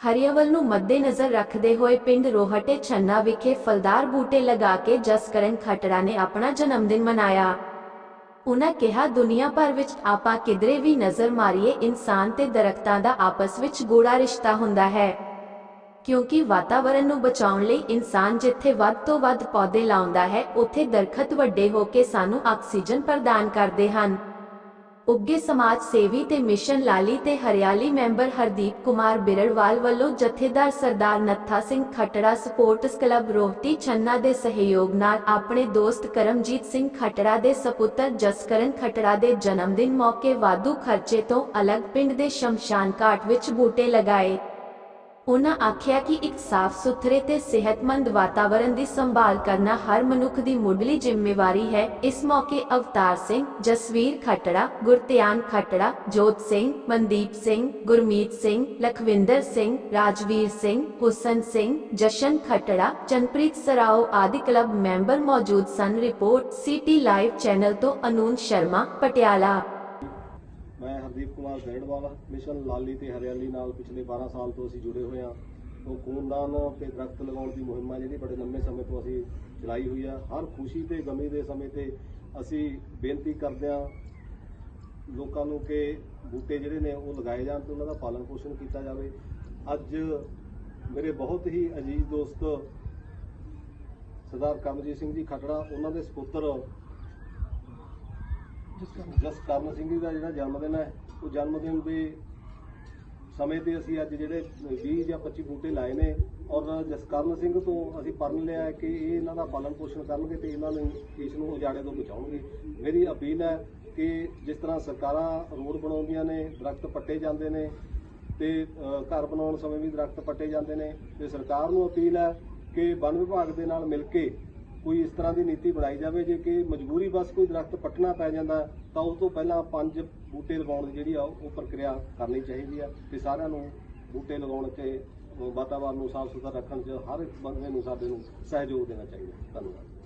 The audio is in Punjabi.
ਹਰੀਅਵਲ ਨੂੰ ਮੱਦੇਨਜ਼ਰ ਰੱਖਦੇ ਹੋਏ ਪਿੰਡ ਰੋਹਟੇ ਛੰਨਾ ਵਿਖੇ ਫਲਦਾਰ ਬੂਟੇ ਲਗਾ ਕੇ ਜਸਕਰਨ ਖੱਟੜਾ ਨੇ ਆਪਣਾ ਜਨਮ ਦਿਨ ਮਨਾਇਆ। ਉਨ੍ਹਾਂ ਕਿਹਾ, ਦੁਨੀਆ ਭਰ ਵਿੱਚ ਆਪਾਂ ਕਿਧਰੇ ਵੀ ਨਜ਼ਰ ਮਾਰੀਏ, ਇਨਸਾਨ ਤੇ ਦਰਖਤਾਂ ਦਾ ਆਪਸ ਵਿੱਚ ਗੂੜਾ ਰਿਸ਼ਤਾ ਹੁੰਦਾ ਹੈ। ਕਿਉਂਕਿ ਵਾਤਾਵਰਣ ਨੂੰ ਬਚਾਉਣ ਲਈ ਇਨਸਾਨ ਜਿੱਥੇ ਵੱਧ ਤੋਂ ਵੱਧ ਪੌਦੇ ਲਾਉਂਦਾ ਹੈ, ਉੱਥੇ ਦਰਖਤ ਵੱਡੇ ਹੋ ਕੇ ਸਾਨੂੰ ਆਕਸੀਜਨ ਪ੍ਰਦਾਨ ਕਰਦੇ ਹਨ। ਉੱਗੇ ਸਮਾਜ ਸੇਵੀ ਤੇ ਮਿਸ਼ਨ ਲਾਲੀ ਤੇ ਹਰਿਆਲੀ ਮੈਂਬਰ ਹਰਦੀਪ ਕੁਮਾਰ ਬਿਰੜਵਾਲ ਵੱਲੋਂ ਜਥੇਦਾਰ ਸਰਦਾਰ ਨੱਥਾ ਸਿੰਘ ਖੱਟੜਾ ਸਪੋਰਟਸ ਕਲੱਬ ਰੋਹਟੀ ਛੰਨਾ ਦੇ ਸਹਿਯੋਗ ਨਾਲ ਆਪਣੇ ਦੋਸਤ ਕਰਮਜੀਤ ਸਿੰਘ ਖੱਟੜਾ ਦੇ ਸਪੁੱਤਰ ਜਸਕਰਨ ਖਟੜਾ ਦੇ ਜਨਮ ਦਿਨ ਮੌਕੇ ਵਾਧੂ ਖਰਚੇ ਤੋਂ ਅਲੱਗ ਪਿੰਡ ਦੇ ਸ਼ਮਸ਼ਾਨ ਘਾਟ ਵਿੱਚ ਬੂਟੇ ਲਗਾਏ। ਉਨ੍ਹਾਂ ਆਖਿਆ ਕਿ ਇੱਕ ਸਾਫ਼ ਸੁਥਰੇ ਤੇ ਸਿਹਤਮੰਦ ਵਾਤਾਵਰਣ ਦੀ ਸੰਭਾਲ ਕਰਨਾ ਹਰ ਮਨੁੱਖ ਦੀ ਮੁੱਢਲੀ ਜ਼ਿੰਮੇਵਾਰੀ ਹੈ। ਇਸ ਮੌਕੇ ਅਵਤਾਰ ਸਿੰਘ, ਜਸਵੀਰ ਖੱਟੜਾ, ਗੁਰਤਿਆਨ ਖੱਟੜਾ, ਜੋਤ ਸਿੰਘ, ਮਨਦੀਪ ਸਿੰਘ, ਗੁਰਮੀਤ ਸਿੰਘ, ਲਖਵਿੰਦਰ ਸਿੰਘ, ਰਾਜਵੀਰ ਸਿੰਘ, ਹੁਸਨ ਸਿੰਘ, ਜਸ਼ਨ ਖੱਟੜਾ, ਚੰਨਪ੍ਰੀਤ ਸਰਾਓ ਆਦਿ ਕਲੱਬ ਮੈਂਬਰ ਮੌਜੂਦ ਸਨ। ਰਿਪੋਰਟ, ਸਿਟੀ ਲਾਈਵ ਚੈਨਲ ਤੋਂ ਅਨੂਨ ਸ਼ਰਮਾ, ਪਟਿਆਲਾ। ਮੈਂ ਹਰਦੀਪ ਕੁਮਾਰ ਗੈੜਵਾਲ ਮਿਸ਼ਨ ਲਾਲੀ ਤੇ ਹਰਿਆਲੀ ਨਾਲ ਪਿਛਲੇ 12 ਸਾਲ ਤੋਂ ਅਸੀਂ ਜੁੜੇ ਹੋਏ ਹਾਂ। ਉਹ ਖੂਨਦਾਨ ਤੇ ਦਰਖਤ ਲਗਾਉਣ ਦੀ ਮੁਹਿੰਮ ਆ ਜਿਹੜੀ ਬੜੇ ਲੰਮੇ ਸਮੇਂ ਤੋਂ ਅਸੀਂ ਚਲਾਈ ਹੋਈ ਆ। ਹਰ ਖੁਸ਼ੀ ਤੇ ਗਮੀ ਦੇ ਸਮੇਂ ਤੇ ਅਸੀਂ ਬੇਨਤੀ ਕਰਦੇ ਹਾਂ ਲੋਕਾਂ ਨੂੰ ਕਿ ਬੂਟੇ ਜਿਹੜੇ ਨੇ ਉਹ ਲਗਾਏ ਜਾਣ ਤੇ ਉਹਨਾਂ ਦਾ ਪਾਲਣ ਪੋਸ਼ਣ ਕੀਤਾ ਜਾਵੇ। ਅੱਜ ਮੇਰੇ ਬਹੁਤ ਹੀ ਅਜੀਜ਼ ਦੋਸਤ ਸਰਦਾਰ ਕਰਮਜੀਤ ਸਿੰਘ ਜੀ ਖਟੜਾ, ਉਹਨਾਂ ਦੇ ਸਪੁੱਤਰ ਜਸਕਰਨ ਸਿੰਘ ਜੀ ਦਾ ਜਿਹੜਾ ਜਨਮ ਦਿਨ ਹੈ, ਉਹ ਜਨਮ ਦਿਨ ਦੇ ਸਮੇਂ ਤੇ ਅਸੀਂ ਅੱਜ ਜਿਹੜੇ 20 ਜਾਂ 25 ਬੂਟੇ ਲਾਏ ਨੇ ਔਰ ਜਸਕਰਨ ਸਿੰਘ ਤੋਂ ਅਸੀਂ ਪੜ੍ਹ ਲਿਆ ਹੈ ਕਿ ਇਹ ਇਹਨਾਂ ਦਾ ਪਾਲਣ ਪੋਸ਼ਣ ਕਰਨਗੇ ਤੇ ਇਹਨਾਂ ਨੂੰ ਇਸ ਨੂੰ ਉਜਾੜੇ ਤੋਂ ਬਚਾਉਣਗੇ। ਮੇਰੀ ਅਪੀਲ ਹੈ ਕਿ ਜਿਸ ਤਰ੍ਹਾਂ ਸਰਕਾਰਾਂ ਰੋਡ ਬਣਾਉਂਦੀਆਂ ਨੇ, ਦਰਖਤ ਪੱਟੇ ਜਾਂਦੇ ਨੇ ਤੇ ਘਰ ਬਣਾਉਣ ਸਮੇਂ ਵੀ ਦਰਖਤ ਪੱਟੇ ਜਾਂਦੇ ਨੇ, ਤੇ ਸਰਕਾਰ ਨੂੰ ਅਪੀਲ ਹੈ ਕਿ ਵਨ ਵਿਭਾਗ ਦੇ ਨਾਲ ਮਿਲ ਕੇ ਕੋਈ ਇਸ ਤਰ੍ਹਾਂ ਦੀ ਨੀਤੀ ਬਣਾਈ ਜਾਵੇ ਜੇ ਕਿ ਮਜਬੂਰੀ ਬਸ ਕੋਈ ਦਰਖਤ ਪੱਟਣਾ ਪੈ ਜਾਂਦਾ, ਤਾਂ ਉਸ ਤੋਂ ਪਹਿਲਾਂ ਪੰਜ ਬੂਟੇ ਲਗਾਉਣ ਦੀ ਜਿਹੜੀ ਆ, ਉਹ ਪ੍ਰਕਿਰਿਆ ਕਰਨੀ ਚਾਹੀਦੀ ਆ ਤੇ ਸਾਰਿਆਂ ਨੂੰ ਬੂਟੇ ਲਗਾਉਣ ਤੇ ਵਾਤਾਵਰਨ ਨੂੰ ਸਾਫ਼ ਸੁਥਰਾ ਰੱਖਣ 'ਚ ਹਰ ਇੱਕ ਬੰਦੇ ਨੂੰ ਸਾਡੇ ਨੂੰ ਸਹਿਯੋਗ ਦੇਣਾ ਚਾਹੀਦਾ। ਧੰਨਵਾਦ।